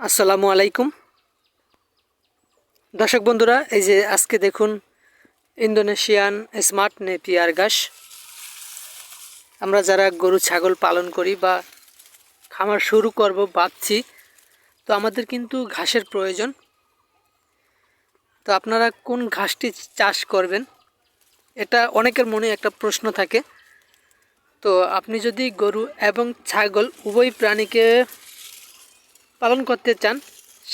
আসসালামু আলাইকুম। দর্শক বন্ধুরা, এই যে আজকে দেখুন ইন্দোনেশিয়ান স্মার্ট নেপিয়ার ঘাস। আমরা যারা গরু, ছাগল পালন করি বা খামার শুরু করব ভাবছি, তো আমাদের কিন্তু ঘাসের প্রয়োজন। তো আপনারা কোন ঘাসটি চাষ করবেন? এটা অনেকের মনে একটা প্রশ্ন থাকে। তো আপনি যদি গরু এবং ছাগল উভয় প্রাণীকে পালন করতে চান,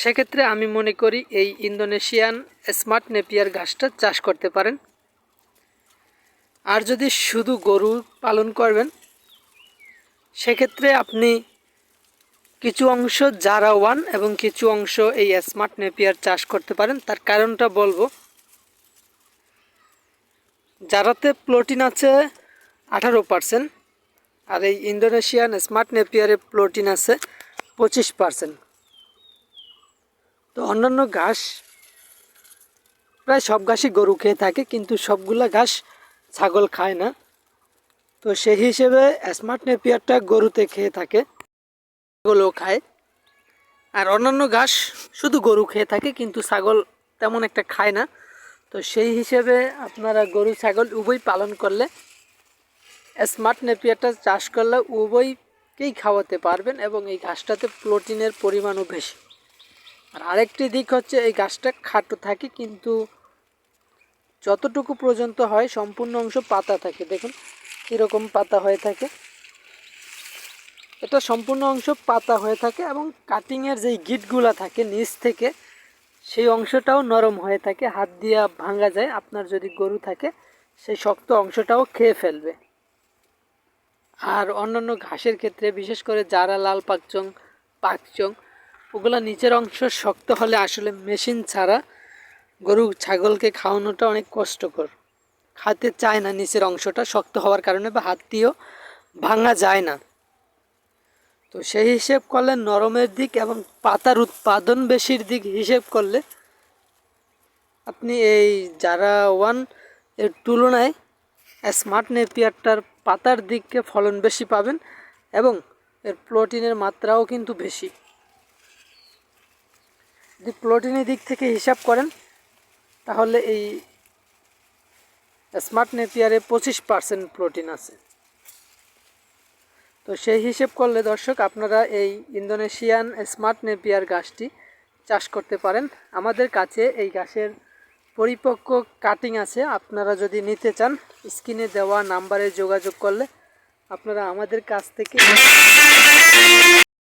সেক্ষেত্রে আমি মনে করি এই ইন্দোনেশিয়ান স্মার্ট নেপিয়ার ঘাসটা চাষ করতে পারেন। আর যদি শুধু গরু পালন করবেন, সেক্ষেত্রে আপনি কিছু অংশ জারা ওয়ান এবং কিছু অংশ এই স্মার্ট নেপিয়ার চাষ করতে পারেন। তার কারণটা বলব, জারাতে প্লোটিন আছে আঠারো পার্সেন্ট আর এই ইন্দোনেশিয়ান স্মার্ট নেপিয়ারে প্লোটিন আছে পঁচিশ পার্সেন্ট। তো অন্যান্য ঘাস, প্রায় সব ঘাসই গরু খেয়ে থাকে, কিন্তু সবগুলা ঘাস ছাগল খায় না। তো সেই হিসেবে স্মার্ট নেপিয়ারটা গরুতে খেয়ে থাকে, ছাগলও খায়। আর অন্যান্য ঘাস শুধু গরু খেয়ে থাকে, কিন্তু ছাগল তেমন একটা খায় না। তো সেই হিসেবে আপনারা গরু, ছাগল উভয় পালন করলে, স্মার্ট নেপিয়ারটা চাষ করলে উভয়কেই খাওয়াতে পারবেন এবং এই ঘাসটাতে প্রোটিনের পরিমাণও বেশি। আর আরেকটি দিক হচ্ছে এই গাছটা খাটো থাকে, কিন্তু যতটুকু পর্যন্ত হয় সম্পূর্ণ অংশ পাতা থাকে। দেখুন, কীরকম পাতা হয়ে থাকে। এটা সম্পূর্ণ অংশ পাতা হয়ে থাকে এবং কাটিংয়ের যেই গিটগুলো থাকে নিচ থেকে, সেই অংশটাও নরম হয়ে থাকে, হাত দিয়া ভাঙা যায়। আপনার যদি গরু থাকে, সেই শক্ত অংশটাও খেয়ে ফেলবে। আর অন্যান্য ঘাসের ক্ষেত্রে, বিশেষ করে যারা লাল পাকচং পাকচং ওগুলো নিচের অংশ শক্ত হলে আসলে মেশিন ছাড়া গরু, ছাগলকে খাওয়ানোটা অনেক কষ্টকর। খাতে চায় না নিচের অংশটা শক্ত হওয়ার কারণে বা হাত দিয়েও ভাঙা যায় না। তো সেই হিসেব করলে নরমের দিক এবং পাতার উৎপাদন বেশির দিক হিসেব করলে আপনি এই যারা ওয়ানের তুলনায় স্মার্ট নেপিয়ারটার পাতার দিককে ফলন বেশি পাবেন এবং এর প্রোটিনের মাত্রাও কিন্তু বেশি। যদি প্রোটিনের দিক থেকে হিসাব করেন, তাহলে এই স্মার্ট নেপিয়ারে পঁচিশ পার্সেন্ট প্রোটিন আছে। তো সেই হিসেব করলে দর্শক, আপনারা এই ইন্দোনেশিয়ান স্মার্ট নেপিয়ার গাছটি চাষ করতে পারেন। আমাদের কাছে এই গাছের পরিপক্ক কাটিং আছে। আপনারা যদি নিতে চান, স্ক্রিনে দেওয়া নাম্বারে যোগাযোগ করলে আপনারা আমাদের কাছ থেকে